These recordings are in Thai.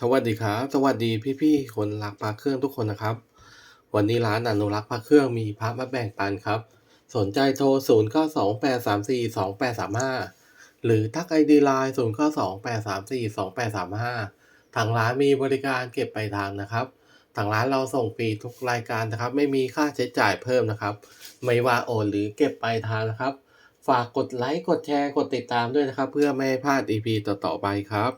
สวัสดีครับ สวัสดีพี่ๆคนรักพระเครื่องทุกคนนะครับ วันนี้ร้านอนุรักษ์พระเครื่องมีพระมาแบ่งปันครับ สนใจโทร 0 9 2 8 3 4 2 8 3 5 หรือทักไอดีไลน์0 9 2 8 3 4 2 8 3 5 ทางร้านมีบริการเก็บปลายทางนะครับ ทางร้านเราส่งฟรีทุกรายการนะครับ ไม่มีค่าใช้จ่ายเพิ่มนะครับ ไม่ว่าโอนหรือเก็บปลายทางนะครับ ฝากกดไลค์กดแชร์กดติดตามด้วยนะครับ เพื่อไม่ให้พลาด EP ต่อๆไปครับ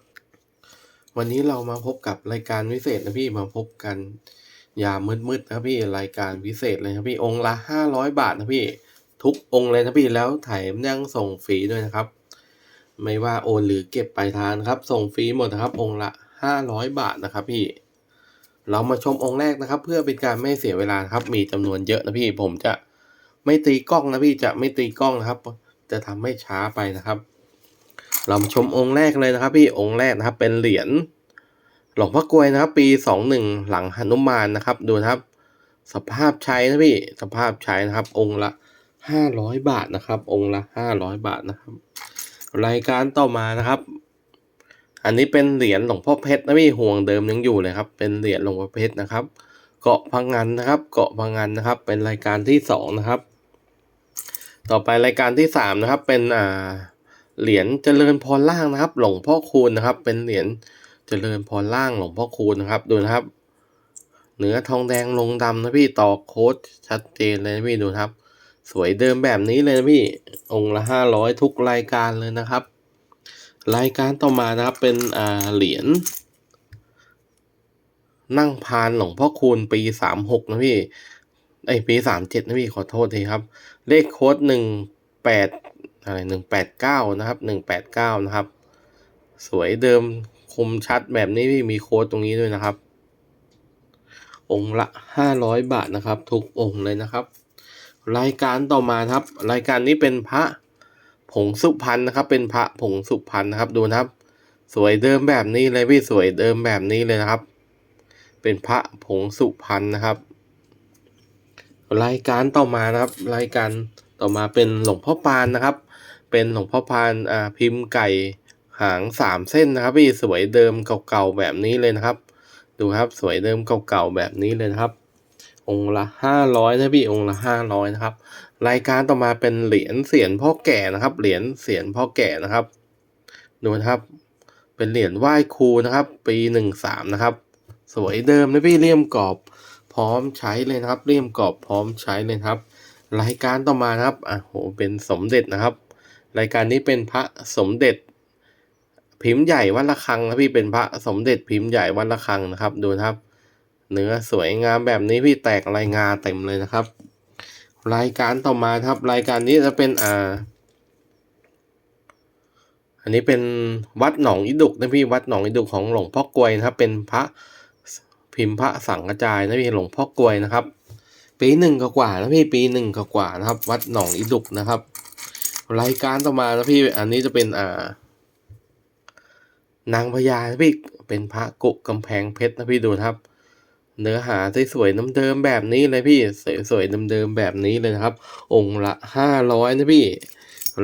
วันนี้เรามาพบกับรายการพิเศษนะพี่มาพบกันยามมืดๆนะพี่รายการพิเศษเลยครับพี่องค์ละห้าร้อยบาทนะพี่ทุกองค์เลยนะพี่แล้วแถมยังส่งฟรีด้วยนะครับ ไม่ว่าโอนหรือเก็บปลายทางนครับ ส่งฟรีหมดนะครับ องค์ละห้าร้อยบาทนะครับพี่ เรามาชมองค์แรกนะครับ เพื่อเป็นการไม่เสียเวลาครับ มีจำนวนเยอะนะพี่ผมจะไม่ตีกล้องนะพี่จะไม่ตีกล้องนะครับ จะทำให้ช้าไปนะครับ เรามาชมองค์แรกเลยนะครับ พี่องค์แรกนะครับ เป็นเหรียญหลวงพ่อกลวยนะครับ ปีสองหนึ่งหลังหนุมานนะครับ ดูนะครับ สภาพใช้นะพี่สภาพใช้นะครับ องค์ละห้าร้อยบาทนะครับ องค์ละห้าร้อยบาทนะครับ รายการต่อมานะครับ อันนี้เป็นเหรียญหลวงพ่อเพชรนะพี่ห่วงเดิมยังอยู่เลยครับ เป็นเหรียญหลวงพ่อเพชรนะครับ เกาะพังงันนะครับ เกาะพังงันนะครับ เป็นรายการที่สองนะครับ ต่อไปรายการที่สามนะครับ เป็นอ่า เหรียญเจริญพรล่างนะครับ หลวงพ่อคูณนะครับ เป็นเหรียญเจริญพรล่างหลวงพ่อคูณนะครับ ดูนะครับ เนื้อทองแดงลงดำนะพี่ต่อโค้ดชัดเจนเลยนะพี่ดูครับ สวยเดิมแบบนี้เลยนะพี่ องค์ละห้าร้อยทุกรายการเลยนะครับ รายการต่อมานะครับเป็นอ่าเหรียญนั่งพานหลวงพ่อคูณปีสามหกนะพี่ไอปีสามเจ็ดนะพี่ขอโทษทีครับ เลขโค้ดหนึ่งแปด อะไรหนึ่งแปดเก้านะครับหนึ่งแปดเก้านะครับ สวยเดิมคมชัดแบบนี้พี่มีโค้ดตรงนี้ด้วยนะครับ องละห้าร้อยบาทนะครับ ทุกองเลยนะครับ รายการต่อมาครับ รายการนี้เป็นพระผงสุพรรณนะครับ เป็นพระผงสุพรรณนะครับดูนะครับ สวยเดิมแบบนี้เลยพี่สวยเดิมแบบนี้เลยนะครับ เป็นพระผงสุพรรณนะครับ รายการต่อมานะครับ รายการต่อมาเป็นหลวงพ่อปานนะครับ เป็นหลวงพ่อปานอ่าพิมพ์ไก่หางสามเส้นนะครับพี่สวยเดิมเก่าๆแบบนี้เลยนะครับ ดูครับสวยเดิมเก่าๆแบบนี้เลยนะครับ องละห้าร้อยนะพี่องละห้าร้อยนะครับ รายการต่อมาเป็นเหรียญเสียนพ่อแก่นะครับ เหรียญเสียนพ่อแก่นะครับดูนะครับ เป็นเหรียญไหว้ครูนะครับ ปีหนึ่งสามนะครับ สวยเดิมนะพี่เลี่ยมกรอบพร้อมใช้เลยนะครับ เลี่ยมกรอบพร้อมใช้เลยครับ รายการต่อมานะครับอะโหเป็นสมเด็จนะครับ รายการนี้เป็นพระสมเด็จ พิมพ์ใหญ่วัดระฆังนะพี่เป็นพระสมเด็จพิมพ์ใหญ่วัดระฆังนะครับ ดูนะครับ เนื้อสวยงามแบบนี้พี่แตกลายงาเต็มเลยนะครับ รายการต่อมาครับ รายการนี้จะเป็นอ่าอันนี้เป็นวัดหนองอิดุกนะพี่วัดหนองอิดุกของหลวงพ่อกลวยนะครับเป็นพระพิมพ์พระสังกระจายนะพี่หลวงพ่อกลวยนะครับ ปีหนึ่งกว่าๆนะพี่ปีหนึ่งกว่าๆนะครับ วัดหนองอิดุกนะครับ รายการต่อมานะพี่ อันนี้จะเป็นอ่า นางพญานะพี่ เป็นพระกุกำแพงเพชรนะพี่ดูนะครับ เนื้อหาสวยๆน้ำเดิมแบบนี้เลยพี่ สวยๆเดิมๆแบบนี้เลยนะครับ องค์ละห้าร้อยนะพี่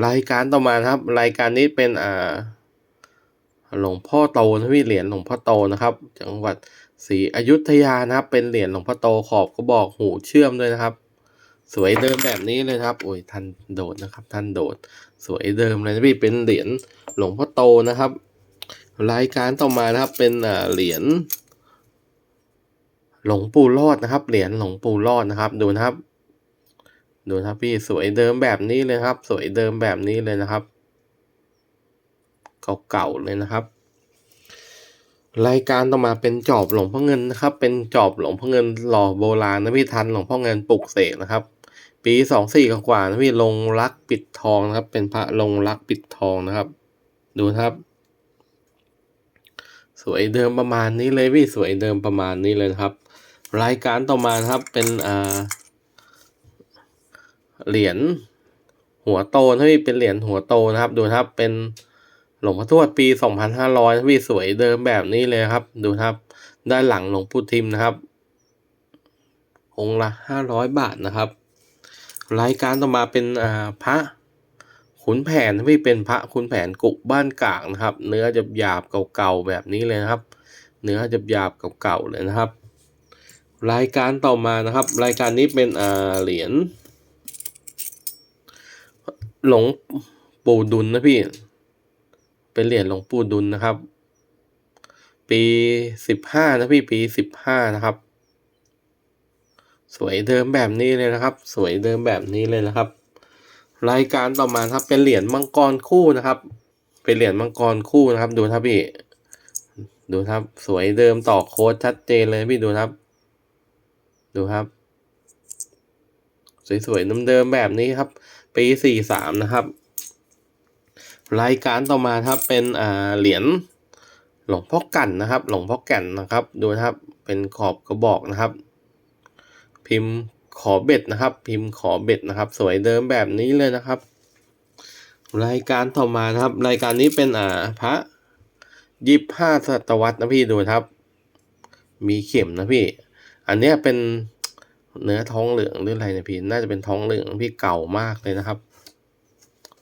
รายการต่อมานะครับ รายการนี้เป็นอ่าหลวงพ่อโตนะพี่เหรียญหลวงพ่อโตนะครับ จังหวัดศรีอยุธยานะครับ เป็นเหรียญหลวงพ่อโตขอบก็บอกหูเชื่อมด้วยนะครับ สวยเดิมแบบนี้เลยครับโอ้ยท่านโดดนะครับ ท่านโดด สวยเดิมเลยนะพี่เป็นเหรียญหลวงพ่อโตนะครับ รายการต่อมานะครับเป็นเหรียญหลวงปู่รอดนะครับ เหรียญหลวงปู่รอดนะครับ ดูนะครับ ดูนะครับพี่สวยเดิมแบบนี้เลยครับ สวยเดิมแบบนี้เลยนะครับ เก่าๆเลยนะครับ รายการต่อมาเป็นจอบหลวงพ่อเงินนะครับ เป็นจอบหลวงพ่อเงินหล่อโบราณนะพี่ทันหลวงพ่อเงินปลุกเสกนะครับ ปีสองสี่กว่าๆนะพี่ลงรักปิดทองนะครับ เป็นพระลงรักปิดทองนะครับ ดูครับ สวยเดิมประมาณนี้เลยพี่สวยเดิมประมาณนี้เลยครับ รายการต่อมาครับเป็นอ่าเหรียญหัวโตนะพี่เป็นเหรียญหัวโตนะครับ ดูครับเป็นหลวงพ่อทวดปีสองพันห้าร้อยนะพี่สวยเดิมแบบนี้เลยครับ ดูครับ ด้านหลังหลวงปู่ทิมนะครับองค์ละห้าร้อยบาทนะครับ รายการต่อมาเป็นอ่าพระขุนแผนนะพี่เป็นพระขุนแผนกุบ้านกลางนะครับ เนื้อจะหยาบเก่าๆแบบนี้เลยนะครับ เนื้อจะหยาบเก่าๆเลยนะครับ รายการต่อมานะครับ รายการนี้เป็นอ่าเหรียญหลวงปู่ดุลนะพี่ เป็นเหรียญหลวงปู่ดุลนะครับ ปีสิบห้านะพี่ปีสิบห้านะครับ สวยเดิมแบบนี้เลยนะครับ สวยเดิมแบบนี้เลยนะครับ รายการต่อมาครับเป็นเหรียญมังกรคู่นะครับ เป็นเหรียญมังกรคู่นะครับ ดูครับพี่ ดูครับ สวยเดิมต่อโค้ดชัดเจนเลยพี่ดูครับ ดูครับ สวยๆเดิมๆแบบนี้ครับ ปีสี่สามนะครับ รายการต่อมาครับเป็นอ่าเหรียญหลวงพ่อกันนะครับ หลวงพ่อแก่นนะครับ ดูครับ เป็นขอบกระบอกนะครับ พิมพ์ขอเบ็ดนะครับ พิมพ์ขอเบ็ดนะครับ สวยเดิมแบบนี้เลยนะครับ รายการต่อมานะครับ รายการนี้เป็นอ่าพระยิบห้าศตวรรษนะพี่ดูครับ มีเข็มนะพี่ อันนี้เป็นเนื้อท้องเหลืองหรืออะไรนะพี่ น่าจะเป็นท้องเหลืองพี่เก่ามากเลยนะครับ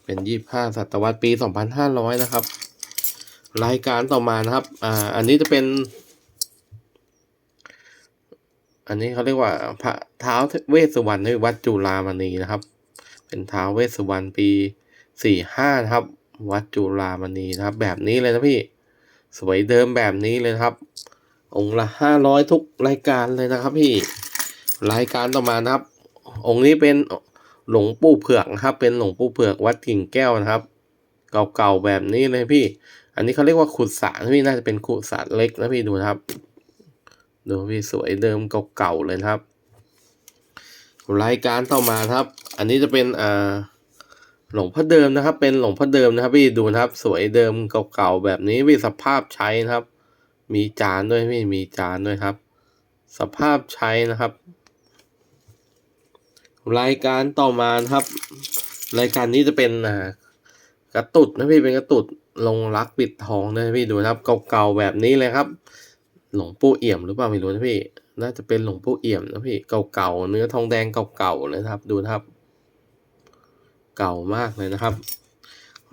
เป็นยี่ห้าศตวรรษปีสองพันห้าร้อยนะครับ รายการต่อมานะครับ อ่า อันนี้จะเป็น อันนี้เขาเรียกว่าพระเท้าเวสสุวรรณในวัดจุฬามณีนะครับ เป็นเท้าเวสสุวรรณปีสี่ห้านะครับ วัดจุฬามณีนะครับ แบบนี้เลยนะพี่ สวยเดิมแบบนี้เลยครับ องค์ละห้าร้อยทุกรายการเลยนะครับพี่รายการต่อมานะครับ องค์นี้เป็นหลวงปู่เผือกนะครับ เป็นหลวงปู่เผือกวัดกิ่งแก้วนะครับ เก่าๆแบบนี้เลยพี่ อันนี้เขาเรียกว่าขุดสระพี่น่าจะเป็นขุดสระเล็กนะพี่ดูนะครับ ดูพี่สวยเดิมเก่าๆเลยครับ รายการต่อมาครับ อันนี้จะเป็นอ่าหลวงพ่อเดิมนะครับ เป็นหลวงพ่อเดิมนะครับ พี่ดูนะครับ สวยเดิมเก่าๆแบบนี้พี่สภาพใช้นะครับ มีจานด้วยพี่มีจานด้วยครับ สภาพใช้นะครับ รายการต่อมาครับ รายการนี้จะเป็นอ่ากระตุดนะพี่เป็นกระตุดลงรักปิดทองนะพี่ดูนะครับ เก่าๆแบบนี้เลยครับ หลวงปู่เอี่ยมหรือเปล่าไม่รู้นะพี่ น่าจะเป็นหลวงปู่เอี่ยมนะพี่ เก่าๆ เนื้อทองแดงเก่าๆนะครับ ดูนะครับ เก่ามากเลยนะครับ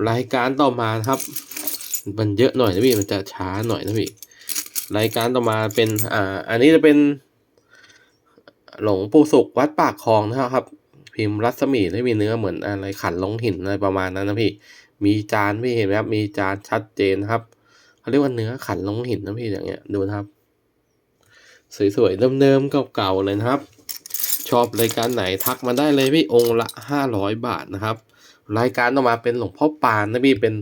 รายการต่อมานะครับ มันเยอะหน่อยนะพี่ มันจะช้าหน่อยนะพี่ รายการต่อมาเป็น อ่า อันนี้จะเป็น หลวงปู่สุกวัดปากคลองนะครับ พิมพ์รัศมีที่มีเนื้อเหมือนอะไรขันลงหินอะไรประมาณนั้นนะพี่ มีจานพี่เห็นไหมครับ มีจานชัดเจนครับ เขาเรียกว่าเนื้อขันลงหินนะพี่อย่างเงี้ยดูนะครับ สวยๆเดิมๆเก่าๆเลยนะครับ ชอบรายการไหนทักมาได้เลยพี่องค์ละห้าร้อยบาทนะครับ รายการต่อมาเป็นหลวงพ่อปานนะพี่เป็น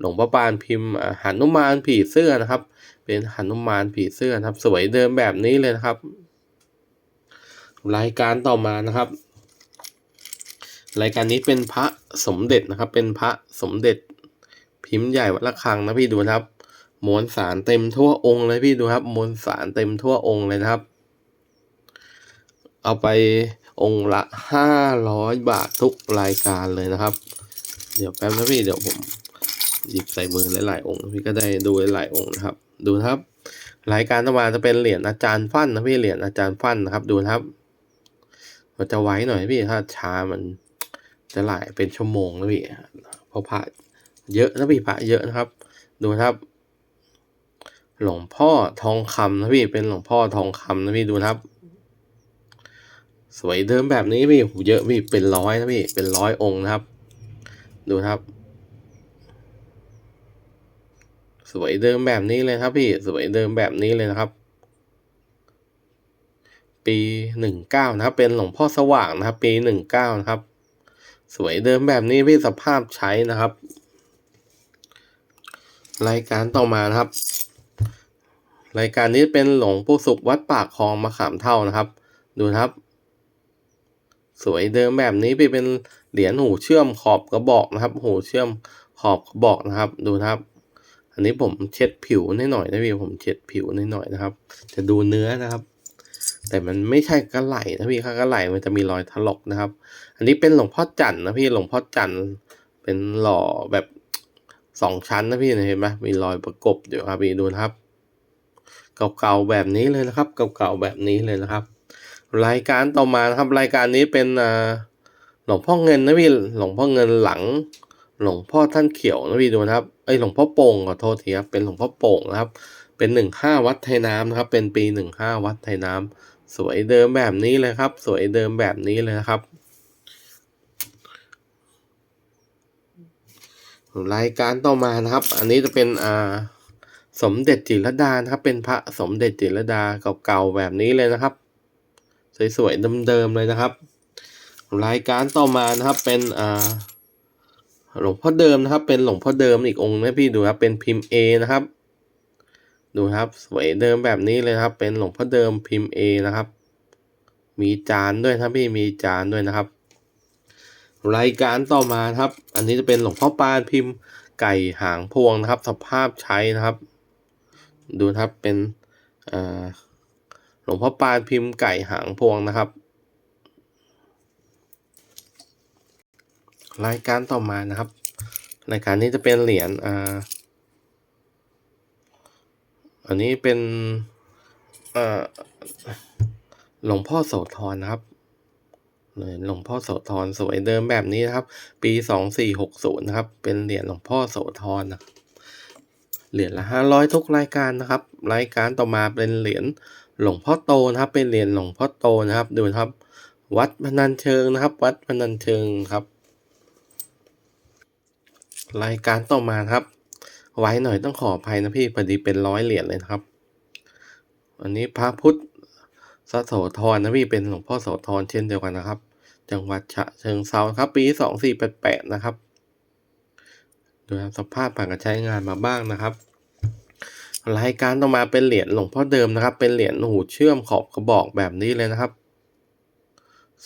หลวงพ่อปานพิมพ์อ่าหนุมานผีเสื้อนะครับ เป็นหันุมานผีเสื้อนะครับ สวยเดิมแบบนี้เลยนะครับ รายการต่อมานะครับ รายการนี้เป็นพระสมเด็จนะครับ เป็นพระสมเด็จพิมพ์ใหญ่วัดระฆังนะพี่ดูนะครับ มวลสารเต็มทั่วองค์เลยพี่ดูครับ มวลสารเต็มทั่วองค์เลยนะครับ เอาไปองค์ละห้าร้อยบาททุกรายการเลยนะครับ เดี๋ยวแป๊บนะพี่เดี๋ยวผมหยิบใส่มือหลายๆองค์พี่ก็ได้ดูหลายองค์นะครับ ดูครับ รายการต่อมาจะเป็นเหรียญอาจารย์ฟันนะพี่เหรียญอาจารย์ฟันนะครับ ดูครับมันจะไว้หน่อยพี่ถ้าช้ามันจะหลายเป็นชั่วโมงนะพี่เพราะพระเยอะนะพี่พระเยอะนะครับ ดูครับ หลวงพ่อทองคำนะพี่เป็นหลวงพ่อทองคำนะพี่ดูนะครับ สวยเดิมแบบนี้พี่โหเยอะพี่เป็นร้อยนะพี่เป็นร้อยองค์นะครับ ดูครับ สวยเดิมแบบนี้เลยครับพี่สวยเดิมแบบนี้เลยนะครับ ปีหนึ่งเก้านะครับ เป็นหลวงพ่อสว่างนะครับ ปีหนึ่งเก้านะครับ สวยเดิมแบบนี้พี่สภาพใช้นะครับ รายการต่อมานะครับ รายการนี้เป็นหลวงปู่สุขวัดปากคลองมะขามเท่านะครับ ดูครับ สวยเดิมแบบนี้ไปเป็นเหรียญหูเชื่อมขอบกระบอกนะครับ หูเชื่อมขอบกระบอกนะครับ ดูครับ อันนี้ผมเช็ดผิวนิดหน่อยนะพี่ผมเช็ดผิวนิดหน่อยนะครับ จะดูเนื้อนะครับ แต่มันไม่ใช่กระไหลนะพี่ถ้ากระไหลมันจะมีรอยถลอกนะครับ อันนี้เป็นหลวงพ่อจันทร์นะพี่หลวงพ่อจันทร์เป็นหล่อแบบสองชั้นนะพี่เห็นไหมมีรอยประกบอยู่ครับพี่ดูครับ เก่าๆแบบนี้เลยนะครับเก่าๆแบบนี้เลยนะครับ รายการต่อมานะครับรายการนี้เป็นหลวงพ่อเงินนะพี่หลวงพ่อเงินหลัง หลวงพ่อท่านเขียวนะพี่ดูนะครับเอ้ยหลวงพ่อโป่งขอโทษทีครับเป็นหลวงพ่อโป่งนะครับ เป็นหนึ่งห้าวัดไทยน้ำนะครับ เป็นปีหนึ่งห้าวัดไทยน้ำสวยเดิมแบบนี้เลยครับ สวยเดิมแบบนี้เลยนะครับรายการต่อมานะครับ อันนี้จะเป็นอ่า สมเด็จจิรดานะครับ เป็นพระสมเด็จจิรดาเก่าๆแบบนี้เลยนะครับ สวยๆเดิมๆเลยนะครับ รายการต่อมานะครับเป็นอ่าหลวงพ่อเดิมนะครับ เป็นหลวงพ่อเดิมอีกองค์นะพี่ดูครับเป็นพิมพ์ A นะครับ ดูครับสวยเดิมแบบนี้เลยครับ เป็นหลวงพ่อเดิมพิมพ์ A นะครับ มีจานด้วยครับพี่มีจานด้วยนะครับ รายการต่อมาครับ อันนี้จะเป็นหลวงพ่อปานพิมพ์ไก่หางพวงนะครับ สภาพใช้นะครับ ดูนะครับเป็นหลวงพ่อปานพิมพ์ไก่หางพวงนะครับ รายการต่อมานะครับ รายการนี้จะเป็นเหรียญอ่าอันนี้เป็นหลวงพ่อโสธรนะครับหลวงพ่อโสธรสวยเดิมแบบนี้นะครับ ปีสองสี่หกศูนย์นะครับ เป็นเหรียญหลวงพ่อโสธรนะ เหรียญละห้าร้อยทุกรายการนะครับ รายการต่อมาเป็นเหรียญหลวงพ่อโตนะครับ เป็นเหรียญหลวงพ่อโตนะครับ ดูนะครับ วัดพนันเชิงนะครับ วัดพนันเชิงครับ รายการต่อมาครับ ไว้หน่อยต้องขออภัยนะพี่พอดีเป็นร้อยเหรียญเลยครับ อันนี้พระพุทธสโสธรนะพี่เป็นหลวงพ่อโสธรเช่นเดียวกันนะครับ จังหวัดฉะเชิงเซาครับ ปีสองสี่แป ดแปดนะครับดูสภาพผ่านการใช้งานมาบ้างนะครับ รายการต่อมาเป็นเหรียญหลวงพ่อเดิมนะครับ เป็นเหรียญหูเชื่อมขอบกระบอกแบบนี้เลยนะครับ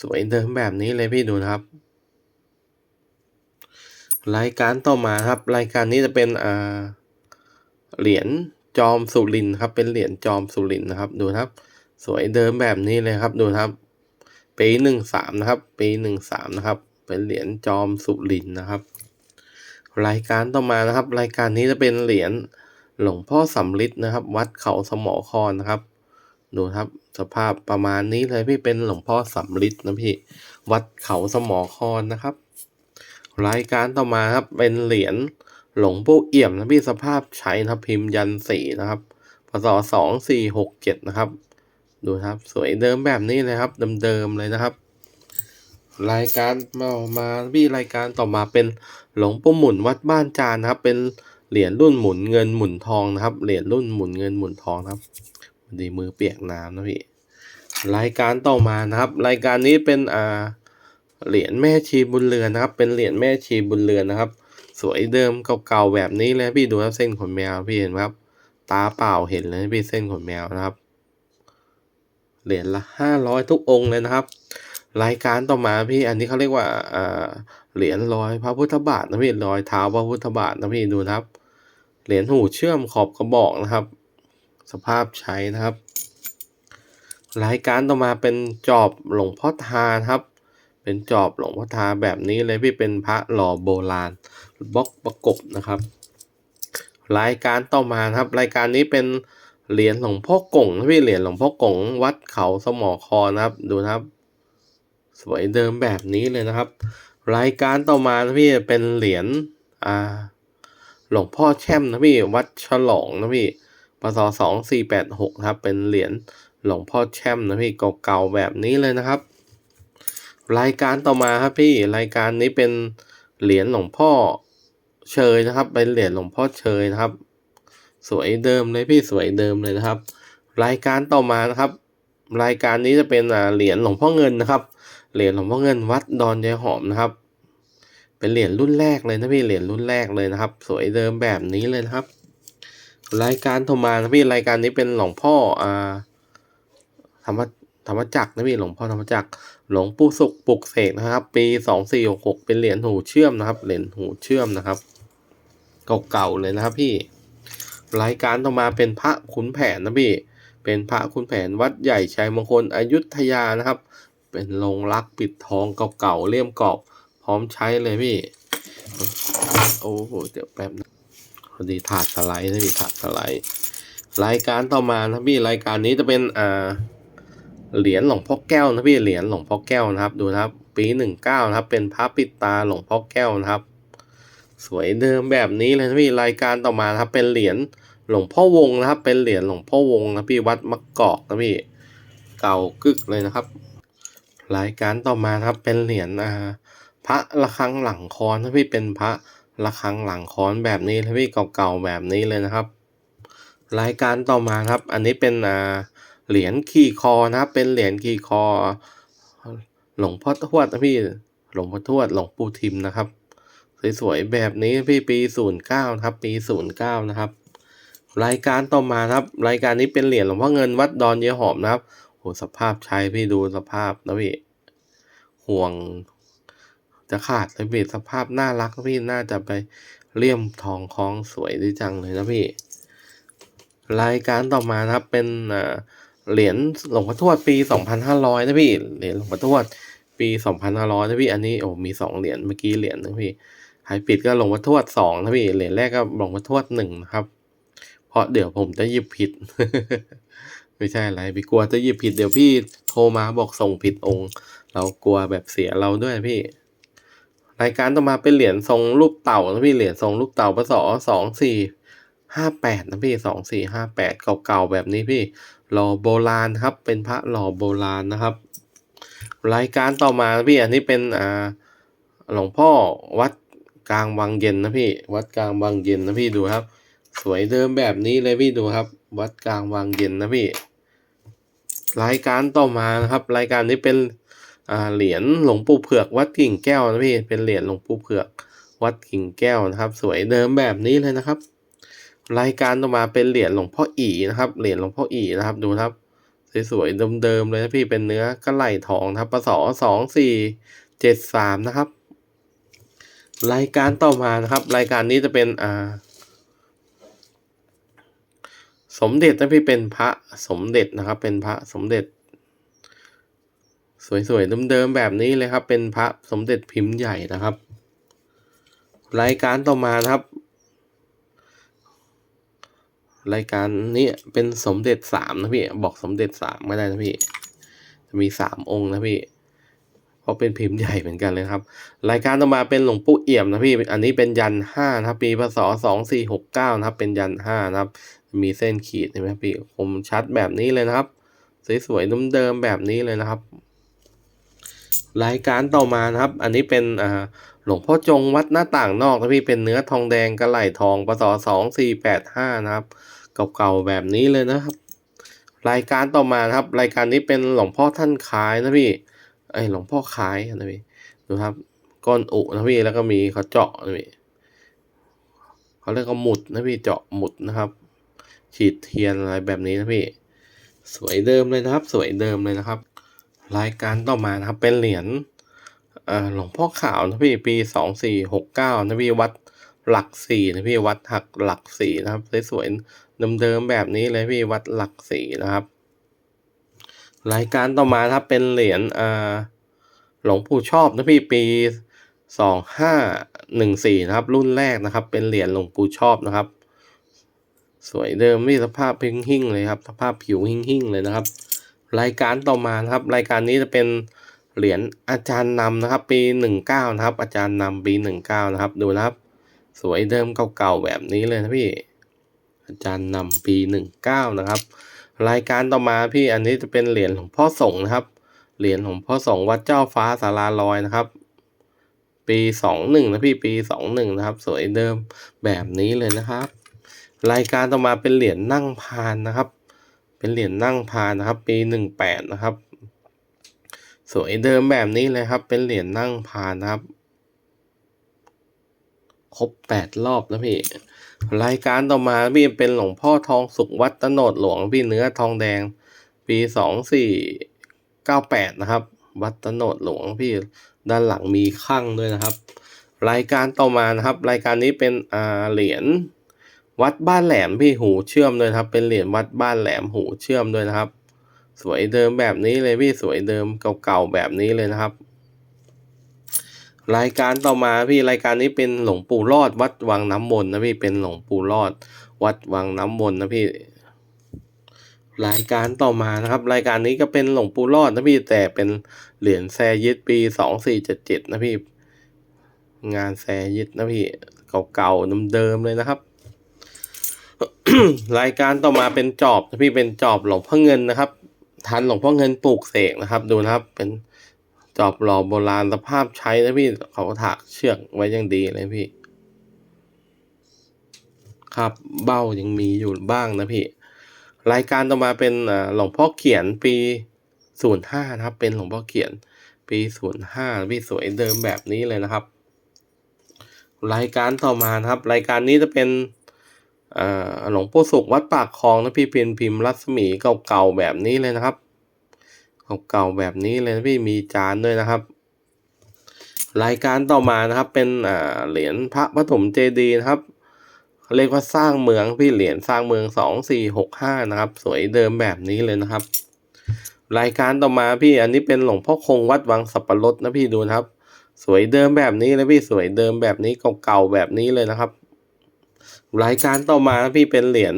สวยเดิมแบบนี้เลยพี่ดูนะครับ รายการต่อมาครับ รายการนี้จะเป็นอ่าเหรียญจอมสุรินครับ เป็นเหรียญจอมสุรินนะครับ ดูครับ สวยเดิมแบบนี้เลยครับ ดูครับ ปีหนึ่งสามนะครับ ปีหนึ่งสามนะครับ เป็นเหรียญจอมสุรินนะครับ รายการต่อมานะครับ รายการนี้จะเป็นเหรียญหลวงพ่อสำริดนะครับ วัดเขาสมอคอนนะครับ ดูครับสภาพประมาณนี้เลยพี่เป็นหลวงพ่อสำริดนะพี่ วัดเขาสมอคอนนะครับ รายการต่อมาครับเป็นเหรียญหลวงปู่เอี่ยมนะพี่สภาพใช้นะครับพิมพ์ยันสีนะครับพศสองสี่หกเจ็ดนะครับ ดูครับ สวยเดิมแบบนี้เลยครับเดิมๆเลยนะครับ รายการมามาพี่รายการต่อมาเป็นหลวงปู่หมุนวัดบ้านจานนะครับ เป็นเหรียญรุ่นหมุนเงินหมุนทองนะครับ เหรียญรุ่นหมุนเงินหมุนทองครับดีมือเปียกน้ำนะพี่รายการต่อมานะครับ รายการนี้เป็นอ่าเหรียญแม่ชีบุญเรือนนะครับ เป็นเหรียญแม่ชีบุญเรือนนะครับ สวยเดิมเก่าๆแบบนี้เลยพี่ดูครับเส้นขนแมวพี่เห็นไหมครับ ตาเปล่าเห็นเลยพี่เส้นขนแมวนะครับ เหรียญละห้าร้อยทุกองค์เลยนะครับ รายการต่อมาพี่อันนี้เขาเรียกว่าเหรียญร้อยพระพุทธบาทนะพี่ร้อยเท้าพระพุทธบาทนะพี่ดูนะครับ เหรียญหูเชื่อมขอบกระบอกนะครับ สภาพใช้นะครับ รายการต่อมาเป็นจอบหลวงพ่อทาครับ เป็นจอบหลวงพ่อทาแบบนี้เลยพี่เป็นพระหล่อโบราณบล็อกประกบนะครับ รายการต่อมาครับ รายการนี้เป็นเหรียญหลวงพ่อกงนะพี่เหรียญหลวงพ่อกงวัดเขาสมอคอนะครับดูนะครับ สวยเดิมแบบนี้เลยนะครับ รายการต่อมานะพี่เป็นเหรียญอ่าหลวงพ่อแช่มนะพี่วัดฉลองนะพี่ปศสองสี่แปดหกครับ เป็นเหรียญหลวงพ่อแช่มนะพี่เก่าๆแบบนี้เลยนะครับ รายการต่อมาครับพี่รายการนี้เป็นเหรียญหลวงพ่อเชยนะครับ เป็นเหรียญหลวงพ่อเชยนะครับ สวยเดิมเลยพี่สวยเดิมเลยนะครับ รายการต่อมานะครับ รายการนี้จะเป็นเหรียญหลวงพ่อเงินนะครับ เหรียญหลวงพ่อเงินวัดดอนยายหอมนะครับ เป็นเหรียญรุ่นแรกเลยนะพี่เหรียญรุ่นแรกเลยนะครับ สวยเดิมแบบนี้เลยนะครับ รายการโทรมานะพี่รายการนี้เป็นหลวงพ่ออ่าธรรมธรรมจักรนะพี่หลวงพ่อธรรมจักรหลวงปู่สุขปลุกเสกนะครับ ปีสองสี่หกหกเป็นเหรียญหูเชื่อมนะครับ เหรียญหูเชื่อมนะครับ เก่าๆเลยนะครับพี่ รายการต่อมาเป็นพระขุนแผนนะพี่ เป็นพระขุนแผนวัดใหญ่ชัยมงคลอยุธยานะครับ เป็นลงรักปิดทองเก่าๆเลี่ยมกรอบพร้อมใช้เลยพี่ โอ้โหเดี๋ยวแป๊บนะพอดีถาดสไลด์นะพี่ถาดสไลด์รายการต่อมานะพี่รายการนี้จะเป็นอ่าเหรียญหลวงพ่อแก้วนะพี่เหรียญหลวงพ่อแก้วนะครับ ดูนะครับ ปีหนึ่งเก้านะครับ เป็นพระปิดตาหลวงพ่อแก้วนะครับ สวยเดิมแบบนี้เลยนะพี่รายการต่อมาครับ เป็นเหรียญหลวงพ่อวงนะครับ เป็นเหรียญหลวงพ่อวงนะพี่วัดมะกอกนะพี่ เก่ากึกเลยนะครับ รายการต่อมาครับเป็นเหรียญอ่าพระระฆังหลังคอนนะพี่เป็นพระระฆังหลังคอนแบบนี้นะพี่เก่าๆแบบนี้เลยนะครับ รายการต่อมาครับ อันนี้เป็นอ่าเหรียญขี่คอนะครับ เป็นเหรียญขี่คอ หลวงพ่อทวดนะพี่หลวงพ่อทวดหลวงปู่ทิมนะครับสวยๆแบบนี้พี่ปีศูนย์เก้าครับปีศูนย์เก้านะครับ รายการต่อมาครับ รายการนี้เป็นเหรียญหลวงพ่อเงินวัดดอนเยหอมนะครับ หสภาพใช้พี่ดูสภาพนะพี่ห่วง จะขาดเลยพี่สภาพน่ารักพี่น่าจะไปเลี่ยมทองคล้องสวยดีจังเลยนะพี่ รายการต่อมานะครับเป็นเหรียญหลวงพ่อทวดปี 2500 นะพี่เหรียญหลวงพ่อทวดปี 2500 นะพี่อันนี้โอ้มีสองเหรียญเมื่อกี้เหรียญนึงพี่หายปิดก็หลวงพ่อทวดสองนะพี่เหรียญแรกก็หลวงพ่อทวดหนึ่งนะครับ เพราะเดี๋ยวผมจะหยิบผิด ไม่ใช่อะไรพี่กลัวจะหยิบผิดเดี๋ยวพี่โทรมาบอกส่งผิดองค์ เรากลัวแบบเสียเราด้วยพี่ รายการต่อมาเป็นเหรียญทรงรูปเต่านะพี่เหรียญทรงรูปเต่าพศสองสี่ห้าแปดนะพี่สองสี่ห้าแปดเก่าๆแบบนี้พี่หล่อโบราณครับ เป็นพระหล่อโบราณนะครับ รายการต่อมาพี่อันนี้เป็นอ่าหลวงพ่อวัดกลางวังเย็นนะพี่ วัดกลางวังเย็นนะพี่ดูครับ สวยเดิมแบบนี้เลยพี่ดูครับ วัดกลางวังเย็นนะพี่ รายการต่อมานะครับ รายการนี้เป็นเหรียญหลวงปู่เผือกวัดกิ่งแก้วนะพี่ เป็นเหรียญหลวงปู่เผือกวัดกิ่งแก้วนะครับ สวยเดิมแบบนี้เลยนะครับ รายการต่อมาเป็นเหรียญหลวงพ่ออีนะครับ เหรียญหลวงพ่ออีนะครับดูครับ สวยๆเดิมๆเลยนะพี่เป็นเนื้อกระไหล่ทองนะครับปศสองสี่เจ็ดสามนะครับ รายการต่อมานะครับ รายการนี้จะเป็นอ่า สมเด็จนะพี่เป็นพระสมเด็จนะครับ เป็นพระสมเด็จ สวยๆเดิมๆแบบนี้เลยครับ เป็นพระสมเด็จพิมพ์ใหญ่นะครับ รายการต่อมานะครับ รายการนี้เป็นสมเด็จสามนะพี่บอกสมเด็จสามไม่ได้นะพี่จะมีสามองค์นะพี่เพราะเป็นพิมพ์ใหญ่เหมือนกันเลยครับ รายการต่อมาเป็นหลวงปู่เอี่ยมนะพี่ อันนี้เป็นยันห้านะครับ ปีพศสองสี่หกเก้านะครับ เป็นยันห้านะครับ มีเส้นขีดใช่ไหมพี่คมชัดแบบนี้เลยนะครับ สวยๆเดิมๆแบบนี้เลยนะครับ รายการต่อมานะครับ อันนี้เป็นหลวงพ่อจงวัดหน้าต่างนอกนะพี่เป็นเนื้อทองแดงกระไหล่ทองปศสองสี่แปดห้านะครับเก่าๆแบบนี้เลยนะครับ รายการต่อมานะครับ รายการนี้เป็นหลวงพ่อท่านขายนะพี่ไอหลวงพ่อขายนะพี่ดูครับก้อนอุนะพี่แล้วก็มีเขาเจาะนะพี่เขาเรียกว่าหมุดนะพี่เจาะหมุดนะครับ ฉีดเทียนอะไรแบบนี้นะพี่ สวยเดิมเลยนะครับ สวยเดิมเลยนะครับ รายการต่อมานะครับ เป็นเหรียญหลวงพ่อขาวนะพี่ปีสองสี่หกเก้านะพี่วัดหลักสี่นะพี่วัดหักหลักสี่นะครับสวยๆเดิมๆแบบนี้เลยพี่วัดหลักสี่นะครับ รายการต่อมานะครับเป็นเหรียญหลวงปู่ชอบนะพี่ปีสองห้าหนึ่งสี่นะครับ รุ่นแรกนะครับ เป็นเหรียญหลวงปู่ชอบนะครับ สวยเดิมมีสภาพเพิงหิ่งเลยครับ สภาพผิวหิ่งหิ่งเลยนะครับ รายการต่อมานะครับ รายการนี้จะเป็นเหรียญอาจารย์นำนะครับ ปีหนึ่งเก้านะครับ อาจารย์นำปีหนึ่งเก้านะครับ ดูนะครับ สวยเดิมเก่าๆแบบนี้เลยนะพี่ อาจารย์นำปีหนึ่งเก้านะครับ รายการต่อมาพี่อันนี้จะเป็นเหรียญหลวงพ่อสงนะครับ เหรียญหลวงพ่อสงวัดเจ้าฟ้าสาราลอยนะครับ ปีสองหนึ่งนะพี่ปีสองหนึ่งนะครับ สวยเดิมแบบนี้เลยนะครับ รายการต่อมาเป็นเหรียญนั่งพานนะครับ เป็นเหรียญนั่งพานนะครับ ปีหนึ่งแปดนะครับสวยเดิมแบบนี้เลยครับ เป็นเหรียญนั่งพานนะครับ ครบแปดรอบแล้วพี่ รายการต่อมาพี่เป็นหลวงพ่อทองสุขวัดตโนดหลวงพี่เนื้อทองแดง ปีสองสี่เก้าแปดนะครับ วัดตโนดหลวงพี่ด้านหลังมีข้างด้วยนะครับ รายการต่อมานะครับ รายการนี้เป็นเหรียญ วัดบ้านแหลมพี่หูเชื่อมด้วยครับ เป็นเหรียญวัดบ้านแหลมหูเชื่อมด้วยนะครับ สวยเดิมแบบนี้เลยพี่สวยเดิมเก่าๆแบบนี้เลยนะครับ รายการต่อมาพี่รายการนี้เป็นหลวงปู่รอด วัดวังน้ำมนต์นะพี่เป็นหลวงปู่รอด วัดวังน้ำมนต์นะพี่ รายการต่อมานะครับ รายการนี้ก็เป็นหลวงปู่รอดนะพี่แต่เป็นเหรียญแซยิดปีสองสี่เจ็ดเจ็ดนะพี่ งานแซยิดนะพี่เก่าๆเดิมๆเลยนะครับ รายการต่อมาเป็นจอบนะพี่เป็นจอบหลวงพ่อเงินนะครับ ทันหลวงพ่อเงินปลูกเสกนะครับ ดูนะครับ เป็นจอบหล่อโบราณสภาพใช้นะพี่เขาถักเชือกไว้อย่างดีเลยพี่ ครับเบ้ายังมีอยู่บ้างนะพี่ รายการต่อมาเป็นอ่าหลวงพ่อเขียนปีศูนย์ห้านะครับ เป็นหลวงพ่อเขียน ปีศูนย์ห้าพี่สวยเดิมแบบนี้เลยนะครับ รายการต่อมานะครับ รายการนี้จะเป็น หลวงปู่สุขวัดปากคลองนะพี่เป็นพิมพ์รัศมีเก่าๆแบบนี้เลยนะครับเก่าๆแบบนี้เลยนะพี่มีจานด้วยนะครับ รายการต่อมานะครับเป็นอ่าเหรียญพระปฐมเจดีย์นะครับเขาเรียกว่าสร้างเมืองพี่เหรียญสร้างเมืองสองสี่หกห้านะครับ สวยเดิมแบบนี้เลยนะครับ รายการต่อมาพี่อันนี้เป็นหลวงพ่อคงวัดวังสับปะรดนะพี่ดูนะครับ สวยเดิมแบบนี้เลยพี่สวยเดิมแบบนี้เก่าๆแบบนี้เลยนะครับ รายการต่อมานะพี่เป็นเหรียญ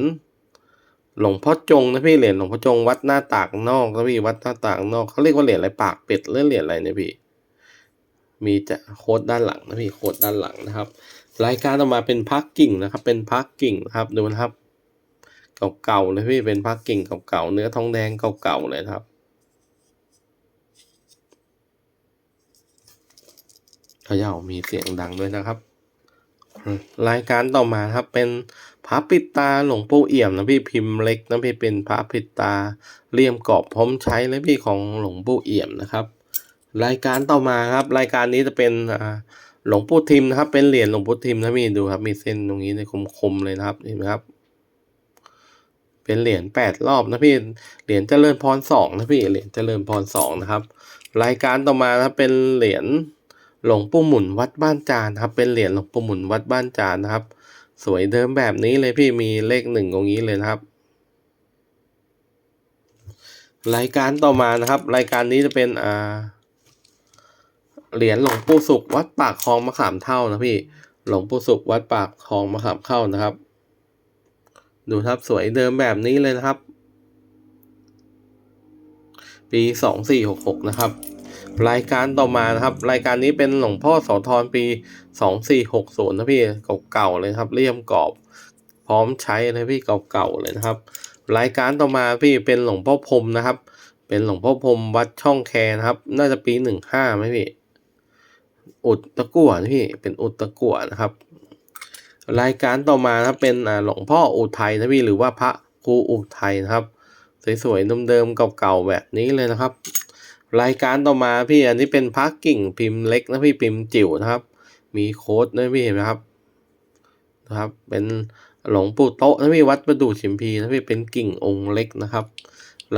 หลวงพ่อจงนะพี่เหรียญหลวงพ่อจงวัดหน้าตากนอกนะพี่วัดหน้าตากนอกเขาเรียกว่าเหรียญอะไรปากเป็ดหรือเหรียญอะไรเนี่ยพี่ มีจะโค้ดด้านหลังนะพี่โค้ดด้านหลังนะครับ รายการต่อมาเป็นพักกิ่งนะครับ เป็นพักกิ่งนะครับดูนะครับ เก่าๆเลยพี่เป็นพักกิ่งเก่าๆเนื้อทองแดงเก่าๆเลยครับเขย่ามีเสียงดังด้วยนะครับ รายการต่อมาครับเป็นพระปิดตาหลวงปู่เอี่ยมนะพี่พิมพ์เล็กนะพี่เป็นพระปิดตาเลี่ยมกรอบพร้อมใช้เลยพี่ของหลวงปู่เอี่ยมนะครับ รายการต่อมาครับ รายการนี้จะเป็นหลวงปู่ทิมนะครับ เป็นเหรียญหลวงปู่ทิมนะพี่ดูครับ มีเส้นตรงนี้ในคมๆเลยนะครับเห็นไหมครับ เป็นเหรียญแปดรอบนะพี่เหรียญเจริญพรสองนะพี่เหรียญเจริญพรสองนะครับ รายการต่อมานะครับเป็นเหรียญ หลวงปู่หมุนวัดบ้านจานนะครับ เป็นเหรียญหลวงปู่หมุนวัดบ้านจานนะครับ สวยเดิมแบบนี้เลยพี่มีเลขหนึ่งตรงนี้เลยนะครับ รายการต่อมานะครับ รายการนี้จะเป็นอ่าเหรียญหลวงปู่สุขวัดปากคลองมะขามเท่านะพี่หลวงปู่สุขวัดปากคลองมะขามเข้านะครับ ดูครับสวยเดิมแบบนี้เลยนะครับ ปีสองสี่หกหกนะครับ รายการต่อมานะครับ รายการนี้เป็นหลวงพ่อโสธรปีสองสี่หกศูนย์นะพี่เก่าๆเลยครับเลี่ยมกรอบ พร้อมใช้เลยพี่เก่าๆเลยนะครับ รายการต่อมาพี่เป็นหลวงพ่อพรมนะครับ เป็นหลวงพ่อพรมวัดช่องแคนะครับ น่าจะปีหนึ่งห้าไหมพี่ อุดตะกั่วนะพี่เป็นอุดตะกั่วนะครับ รายการต่อมานะครับเป็นหลวงพ่ออุทัยนะพี่หรือว่าพระครูอุทัยนะครับ สวยๆเดิมๆเก่าๆแบบนี้เลยนะครับ รายการต่อมาพี่อันนี้เป็นพระกิ่งพิมพ์เล็กนะพี่พิมพ์จิ๋วนะครับ มีโค้ดด้วยพี่เห็นไหมครับนะครับ เป็นหลวงปู่โตะนะพี่วัดประดู่ชิมพีนะพี่เป็นกิ่งองค์เล็กนะครับ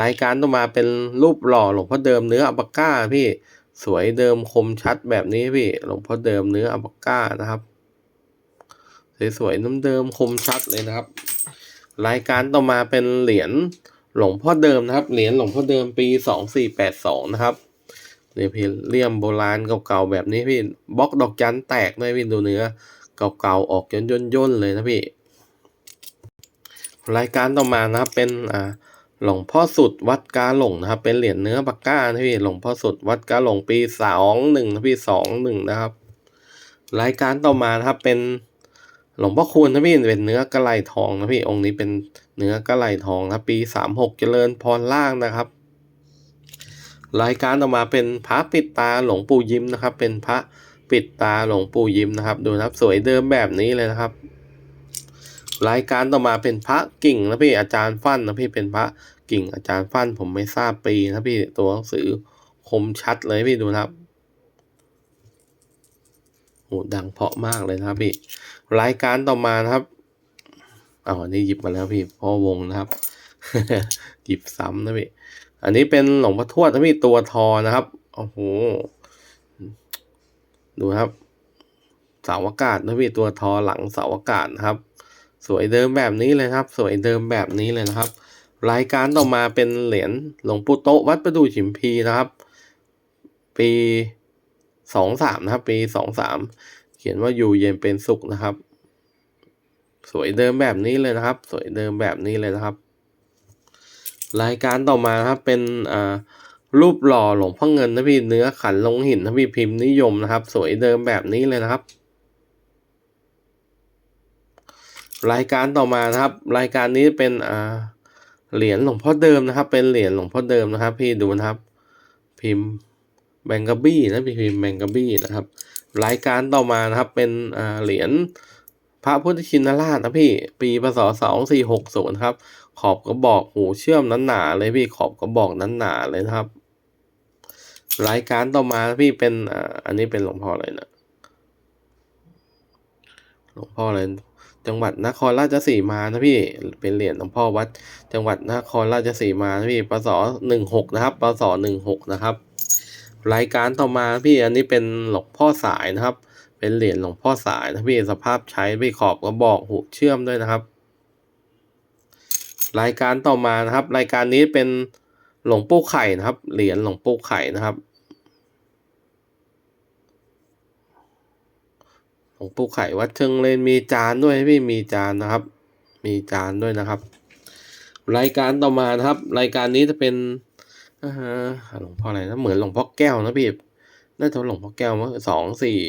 รายการต่อมาเป็นรูปหล่อหลวงพ่อเดิมเนื้ออัปปาก้าพี่สวยเดิมคมชัดแบบนี้พี่หลวงพ่อเดิมเนื้ออัปปาก้านะครับสวยๆน้ำเดิมคมชัดเลยนะครับ รายการต่อมาเป็นเหรียญ หลวงพ่อเดิมนะครับ เหรียญหลวงพ่อเดิมปีสองสี่แปดสองนะครับเนี่ยพี่เลี่ยมโบราณเก่าๆแบบนี้พี่บล็อกดอกจันแตกด้วยพี่ดูเนื้อเก่าๆออกย่นย่นย่นๆเลยนะพี่ รายการต่อมานะครับเป็นอ่าหลวงพ่อสุดวัดกาหลงนะครับ เป็นเหรียญเนื้อปากก้านะพี่หลวงพ่อสุดวัดกาหลงปีสองหนึ่งนะพี่สองหนึ่งนะครับ รายการต่อมานะครับเป็นหลวงพ่อคูณนะพี่เป็นเนื้อกระไหลทองนะพี่องค์นี้เป็น เนื้อกระไหลทองนะปีสามหกเจริญพรล่างนะครับ รายการต่อมาเป็นพระปิดตาหลวงปู่ยิ้มนะครับ เป็นพระปิดตาหลวงปู่ยิ้มนะครับ ดูนะครับสวยเดิมแบบนี้เลยนะครับ รายการต่อมาเป็นพระกิ่งนะพี่อาจารย์ฟั่นนะพี่เป็นพระกิ่งอาจารย์ฟั่นผมไม่ทราบปีนะพี่ตัวหนังสือคมชัดเลยพี่ดูนะครับโหดังเพาะมากเลยนะครับพี่ รายการต่อมานะครับ อาอันนี้หยิบมาแล้วพี่พ่อวงนะครับ หยิบซ้ำนะพี่ อันนี้เป็นหลวงพ่อทวดนะพี่ตัวทอนะครับ โอ้โห ดูครับเสาอากาศนะพี่ตัวทอหลังเสาอากาศนะครับ สวยเดิมแบบนี้เลยครับ สวยเดิมแบบนี้เลยนะครับ รายการต่อมาเป็นเหรียญหลวงปู่โตวัดประดูฉิมพีนะครับ ปีสองสามนะครับ ปีสองสามเขียนว่าอยู่เย็นเป็นสุขนะครับ สวยเดิมแบบนี้เลยนะครับ สวยเดิมแบบนี้เลยนะครับ รายการต่อมาครับเป็นอ่ารูปหล่อหลวงพ่อเงินนะพี่เนื้อขันลงหินนะพี่พิมพ์นิยมนะครับ สวยเดิมแบบนี้เลยนะครับ รายการต่อมานะครับ รายการนี้เป็นอ่าเหรียญหลวงพ่อเดิมนะครับ เป็นเหรียญหลวงพ่อเดิมนะครับ พี่ดูนะครับ พิมพ์แบงกาบี้นะพี่พิมพ์แบงกาบี้นะครับ รายการต่อมานะครับ เป็นอ่าเหรียญ พระพุทธชินราชนะพี่ ปีพศสองสี่หกศูนย์ครับ ขอบกระบอกหูเชื่อมนั้นหนาเลยพี่ขอบกระบอกนั้นหนาเลยนะครับ รายการต่อมาพี่เป็นอ่าอันนี้เป็นหลวงพ่ออะไรนะหลวงพ่ออะไรจังหวัดนครราชสีมานะพี่เป็นเหรียญหลวงพ่อวัด จังหวัดนครราชสีมานะพี่ปศหนึ่งหกนะครับปศหนึ่งหกนะครับ รายการต่อมาพี่อันนี้เป็นหลวงพ่อสายนะครับ เป็นเหรียญหลวงพ่อสายนะพี่สภาพใช้พี่ขอบกระบอกหูเชื่อมด้วยนะครับ รายการต่อมานะครับ รายการนี้เป็นหลวงปู่ไข่นะครับ เหรียญหลวงปู่ไข่นะครับหลวงปู่ไข่วัดเชิงเลนมีจานด้วยพี่มีจานนะครับ มีจานด้วยนะครับ รายการต่อมานะครับ รายการนี้จะเป็นอ่าหลวงพ่ออะไรนะเหมือนหลวงพ่อแก้วนะพี่น่าจะหลวงพ่อแก้วมั้งสองสี่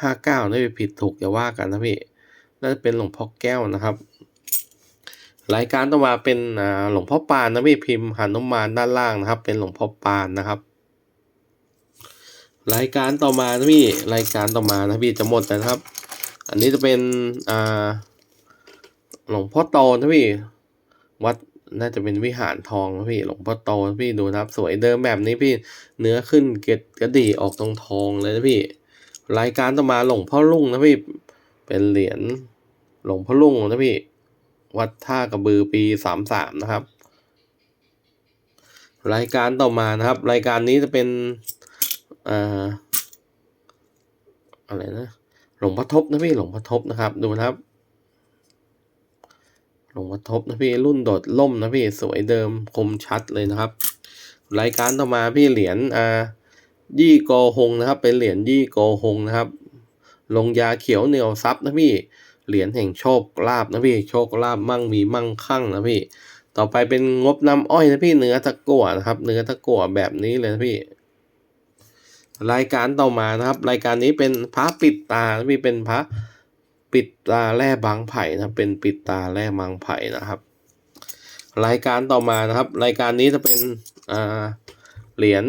ห้าเก้านะพี่ผิดถูกอย่าว่ากันนะพี่น่าจะเป็นหลวงพ่อแก้วนะครับ รายการต่อมาเป็นหลวงพ่อปานนะพี่พิมพ์หนุมานด้านล่างนะครับ เป็นหลวงพ่อปานนะครับ รายการต่อมานะพี่รายการต่อมานะพี่จะหมดแล้วนะครับ อันนี้จะเป็นอ่าหลวงพ่อโตนะพี่วัดน่าจะเป็นวิหารทองนะพี่หลวงพ่อโตนะพี่ดูนะครับ สวยเดิมแบบนี้พี่ เนื้อขึ้นเกล็ดกระดี่ออกตรงทองเลยนะพี่ รายการต่อมาหลวงพ่อลุ่งนะพี่ เป็นเหรียญหลวงพ่อลุ่งนะพี่ วัดท่ากระบือปีสามสามนะครับ รายการต่อมานะครับ รายการนี้จะเป็นอ่าอะไรนะ หลวงพ่อทบนะพี่หลวงพ่อทบนะครับ ดูนะครับ หลวงพ่อทบนะพี่รุ่นโดดล่มนะพี่สวยเดิมคมชัดเลยนะครับ รายการต่อมาพี่เหรียญอ่า ยี่โกหงนะครับ เป็นเหรียญยี่โกหงนะครับ ลงยาเขียวเหนียวซับนะพี่ เหรียญแห่งโชคลาภนะพี่ โชคลาภมั่งมีมั่งคั่งนะพี่ ต่อไปเป็นงบน้ำอ้อยนะพี่เนื้อตะกั่วนะครับ เนื้อตะกั่วแบบนี้เลยนะพี่ รายการต่อมานะครับ รายการนี้เป็นพระปิดตานะพี่ เป็นพระปิดตาแร่บางไผ่นะเป็นปิดตาแร่บางไผ่นะครับ รายการต่อมานะครับ รายการนี้จะเป็นอ่าเหรียญ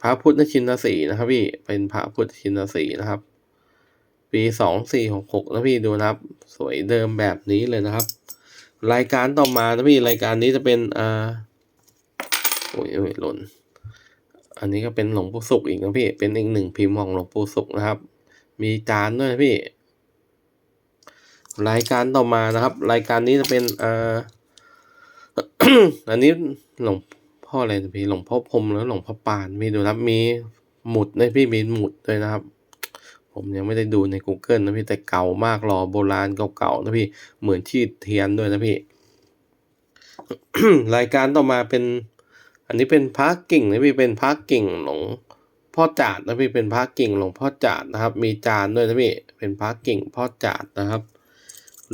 พระพุทธชินสีนะครับพี่เป็นพระพุทธชินสีนะครับ ปีสองสี่หกหกนะพี่ดูนะครับ สวยเดิมแบบนี้เลยนะครับ รายการต่อมานะพี่รายการนี้จะเป็นอ่าโอ้ยโอ้ยหล่นอันนี้ก็เป็นหลวงปู่สุขอีกนะพี่เป็นอีกหนึ่งพิมพ์ของหลวงปู่สุขนะครับ มีจานด้วยนะพี่ รายการต่อมานะครับ รายการนี้จะเป็นอ่าอันนี้หลวง พ่ออะไรนะพี่หลวงพ่อพรมแล้วหลวงพ่อปานมีดูนะครับมีหมุดด้วยพี่มีหมุดด้วยนะครับ ผมยังไม่ได้ดูใน Google นะพี่แต่เก่ามากรอโบราณเก่าๆนะพี่เหมือนชีดเทียนด้วยนะพี่ รายการต่อมาเป็น อันนี้เป็นพระกิ่งนะพี่เป็นพระกิ่งหลวงพ่อจาดนะพี่เป็นพระกิ่งหลวงพ่อจาดนะครับ มีจานด้วยนะพี่เป็นพระกิ่งพ่อจาดนะครับ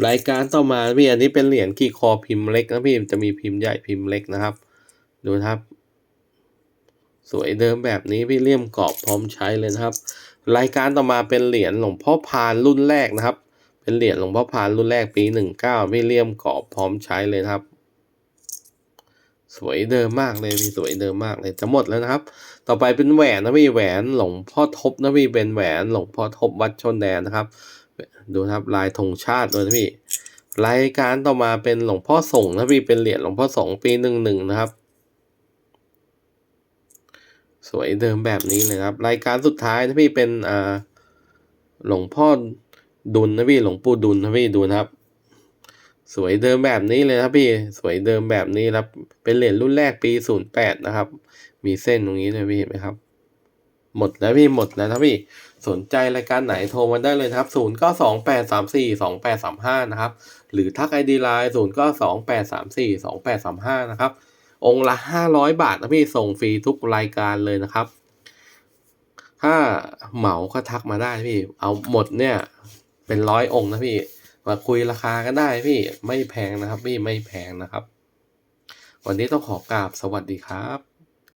รายการต่อมาพี่อันนี้เป็นเหรียญกี่คอพิมพ์เล็กนะพี่จะมีพิมพ์ใหญ่พิมพ์เล็กนะครับ ดูครับ สวยเดิมแบบนี้พี่เลี่ยมกรอบพร้อมใช้เลยนะครับ รายการต่อมาเป็นเหรียญหลวงพ่อพานรุ่นแรกนะครับ เป็นเหรียญหลวงพ่อพานรุ่นแรกปีหนึ่งเก้าพี่เลี่ยมกรอบพร้อมใช้เลยครับ สวยเดิมมากเลยพี่สวยเดิมมากเลยจะหมดแล้วนะครับ ต่อไปเป็นแหวนนะพี่แหวนหลวงพ่อทบนะพี่เป็นแหวนหลวงพ่อทบวัดชนแดนนะครับดูครับลายธงชาติด้วยนะพี่รายการต่อมาเป็นหลวงพ่อส่งนะพี่เป็นเหรียญหลวงพ่อส่งปีหนึ่งหนึ่งนะครับ สวยเดิมแบบนี้เลยครับ รายการสุดท้ายนะพี่เป็นอ่าหลวงพ่อดุลนะพี่หลวงปู่ดุลนะพี่ดูนะครับ สวยเดิมแบบนี้เลยครับพี่สวยเดิมแบบนี้ครับ เป็นเหรียญรุ่นแรกปีศูนย์แปดนะครับ มีเส้นตรงนี้ด้วยพี่เห็นไหมครับ หมดแล้วพี่หมดแล้วครับพี่สนใจรายการไหนโทรมาได้เลยครับ 0 9 2 8 3 4 2 8 3 5 นะครับ หรือทักไอดีไลน์0 9 2 8 3 4 2 8 3 5 นะครับ องค์ละ 500 บาทนะพี่ส่งฟรีทุกรายการเลยนะครับ ถ้าเหมาก็ทักมาได้พี่ เอาหมดเนี่ยเป็นร้อยองค์นะพี่ มาคุยราคาก็ได้พี่ไม่แพงนะครับ พี่ไม่แพงนะครับ วันนี้ต้องขอกราบสวัสดีครับ